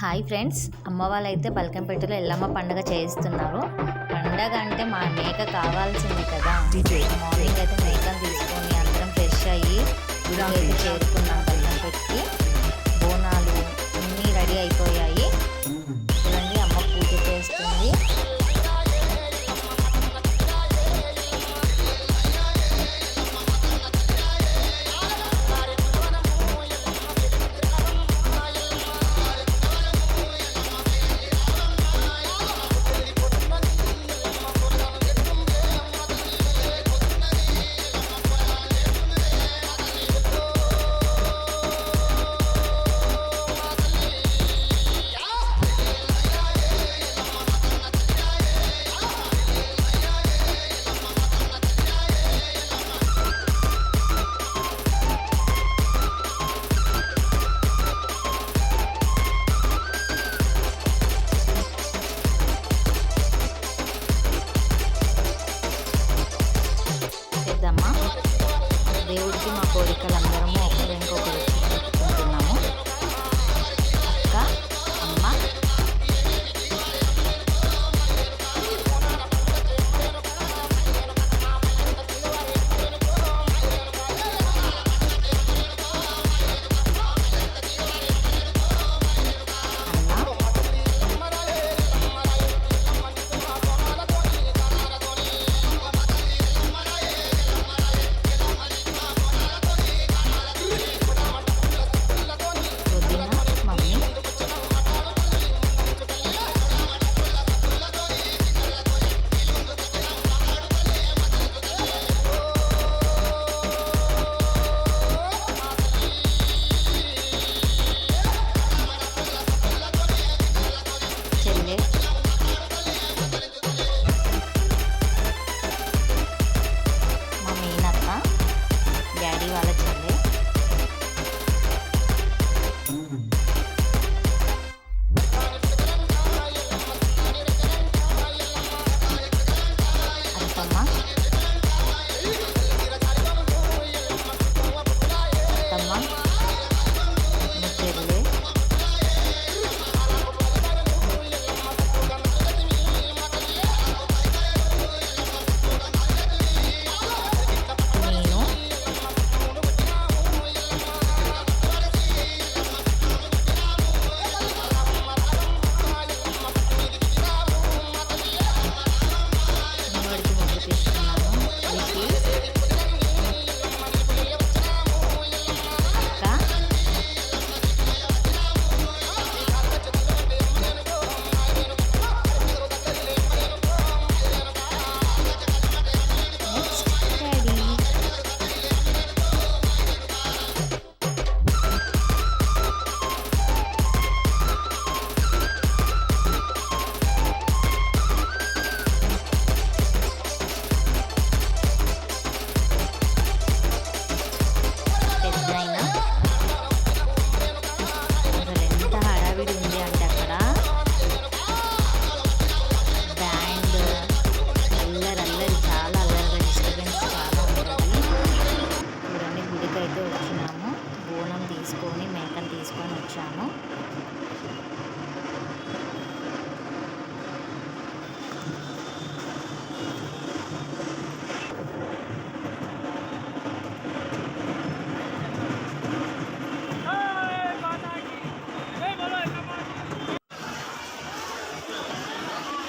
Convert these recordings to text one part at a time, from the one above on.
Hi friends. అమ్మ వాళ్ళైతే బల్కంపేటలో ఎల్లమ్మ పండుగ చేస్తున్నారు పండగ అంటే మా మేక కావాల్సింది కదా. మార్నింగ్ అయితే మేకను తీసుకొని అందరం ఫ్రెష్ అయ్యి గుడికి చేరుకున్నాం బల్కంపేటకి బోనాలు అన్నీ రెడీ అయిపోయాయి.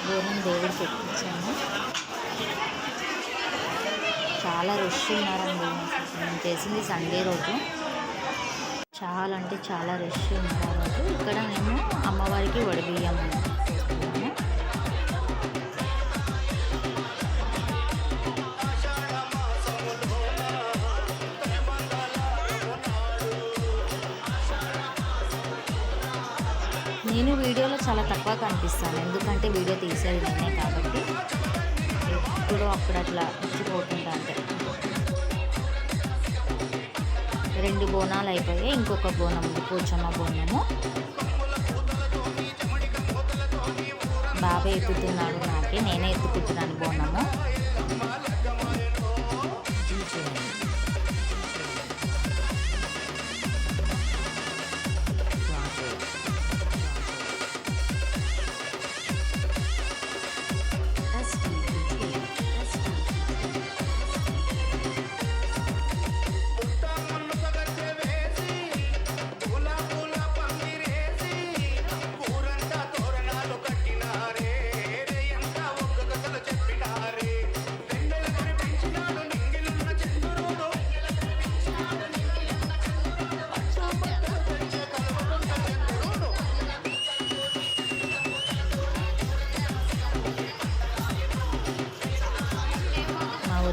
బోనం దేవుడికి ఎక్కించాము చాలా రష్ ఉన్నారండి. మేము చేసింది సండే రోజు. చాలా అంటే చాలా రష్ ఉన్నారు. ఇక్కడ మేము అమ్మవారికి వడిబియ్యం నేను వీడియోలో చాలా తక్కువ కనిపిస్తాను. ఎందుకంటే వీడియో తీసేది నేనే కాబట్టి ఎప్పుడు అప్పుడు అట్లా ఇచ్చిపోతుంటా అంటే. రెండు బోనాలు అయిపోయాయి. ఇంకొక బోనం ఉంది పోచమ్మ బోనము. బాబా ఎత్తుతున్నాడు నాకే నేనే ఎత్తుకుంటున్నాను బోనము.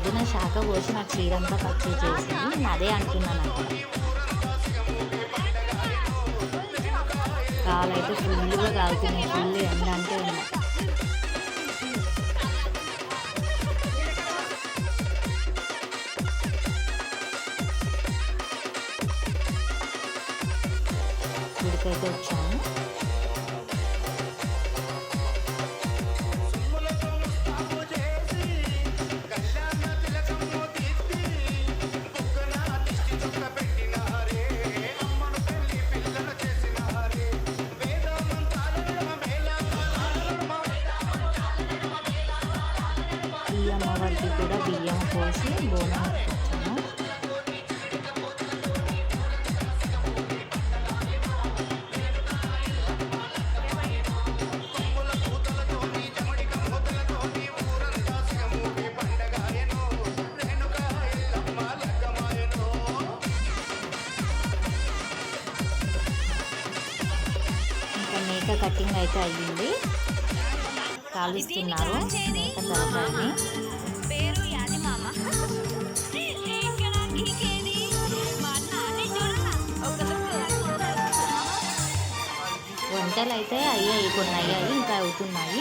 పొద్దున శాఖ పోసి నాకు చీరంతా పచ్చి పర్చేజ్ చేసింది నేను అదే అంటున్నాను అక్కడ కాలైతే ఫుల్గా కాలుతున్నాయి ఫుల్ ఎండ అంటే ఎండ. గుడికైతే వచ్చాము బియ్యం బోనం ఇంకా కటింగ్ అయితే అయ్యింది. కాలుస్తున్నారు. మేక తలకాయని. వంటలు అయితే అయ్యాయి కొన్ని అయ్యాయి ఇంకా అవుతున్నాయి.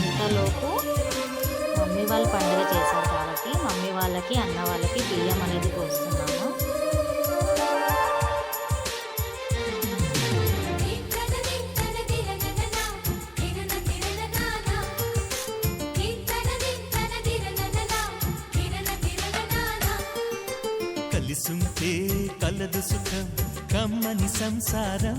ఇంతలోపు మమ్మీ వాళ్ళు పండుగ చేశారు కాబట్టి మమ్మీ వాళ్ళకి అన్న వాళ్ళకి బియ్యం అనేది పోస్తున్నాము. కలిసుంటే కలదు సుఖం కమ్మని సంసారం.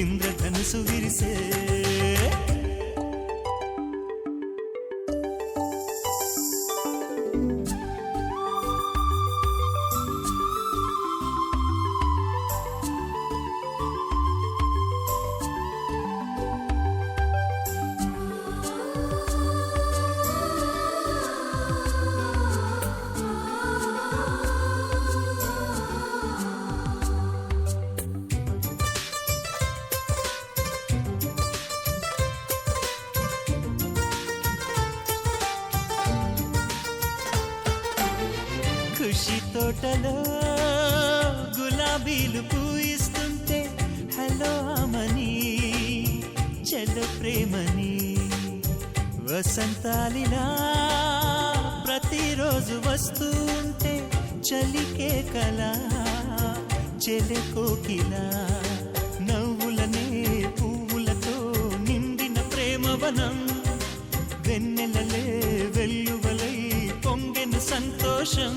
ఇంద్రధనుసు విరిసే ఖుషి తోటలో గులాబీలు పూయిస్తుంటే హలో అమని చెల్ల ప్రేమని వసంతాలిలా ప్రతిరోజు వస్తూ ఉంటే చలికే కల చెలె కోకిలా నవ్వులనే పువ్వులతో నిండిన ప్రేమవనం వెన్నెలలే వెల్లువలై పొంగిన సంతోషం.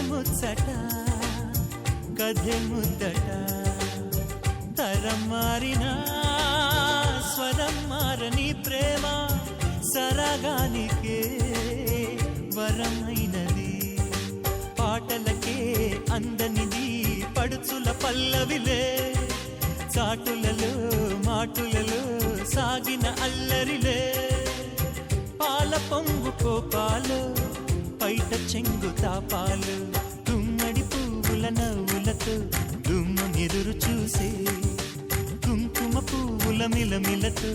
ముచ్చట కథె ముద్దట తరం మారినా స్వరం మారని ప్రేమ సరగానికే వరమైనది. పాటలకే అందనిది పడుచుల పల్లవిలే చాటులలో మాటులలో సాగిన అల్లరిలే. పాల పొంగు కోపాలు బయట చెంగు తాపాలు గుమ్మడి పువ్వుల నవ్వులతో గుమ్మం ఎదురు చూసే కుంకుమ పువ్వుల మిలమిలతో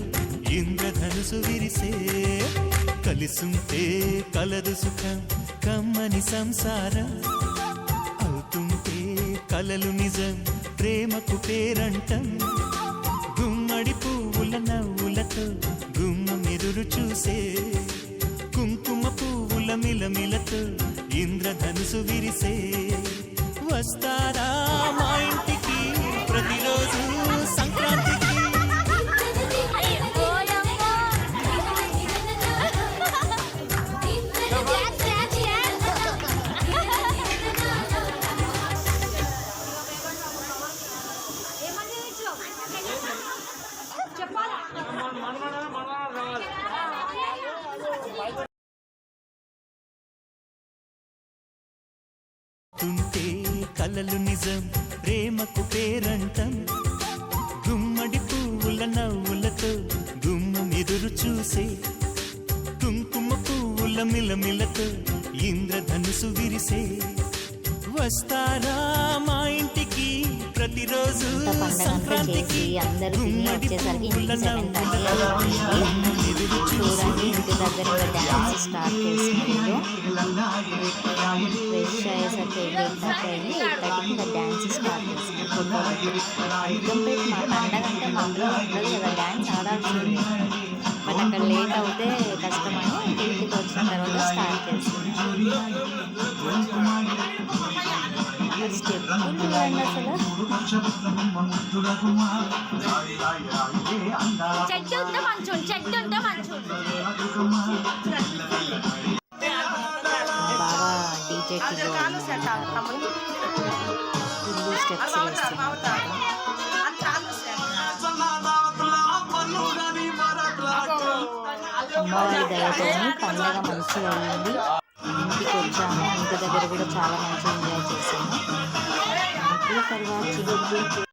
ఇంద్రధనుసు విరిసే. కలిసుంటే కలదు సుఖం కమ్మని సంసారం. అవుతుంటే కలలు నిజం ప్రేమకు పేరంటం. గుమ్మడి పువ్వుల నవ్వులతో గుమ్మ మెదురు చూసే కుంకుమ పువ్వు మిలమిలతో ఇంద్రధనుసు విరిసే వస్తారా మా ఇంటికి? ప్రతిరోజు సంక్రాంతి తుంటే కలలు నిజం ప్రేమకు పేరంటం. గుమ్మడి పువ్వుల నవ్వులతో గుమ్మం ఎదురు చూసే కుంకుమ పువ్వుల మిలమిలతో ఇంద్రధనుసు విరిసే. వస్తారా మా ఇంటి ప్రతిరోజు సంక్రాంతికి అందరూ తిని వచ్చేసరికి పువ్వుల ఇంటికి సెవెన్ థర్టీ నవ్వులతో అవుతుంది ఎదురు చూడండి చూసే ఇంటి దగ్గర ఇంకా డ్యాన్స్ స్టార్ట్ చేసుకుంటూ ఫ్రెష్ అయ్యేసరికి ఎయిట్ థర్టీ అయింది. ఎయిట్ థర్టీకి ఇంకా డ్యాన్స్ స్టార్ట్ చేసుకుంటాం కంప్లీట్ మా పండగ అంటే మా అందులో ఉండదు కదా డ్యాన్స్ ఆడాల్సింది. బట్ అక్కడ లేట్ అవుతే కష్టమని ఇంటికి వచ్చిన తర్వాత స్టార్ట్ చేసుకున్నాం స్టెప్ అసలు చెట్టు ఉంటే మంచు చెట్టు ఉంటే మంచు బాగా డీజే ఇల్లు స్టెప్స్ వేస్తున్నారు అమ్మవారి దయతోని పండగ మంచిగా అయింది ఇంటికి వచ్చాము. ఇంటి దగ్గర కూడా చాలా మంచిగా ఎంజాయ్ చేసాము తర్వాత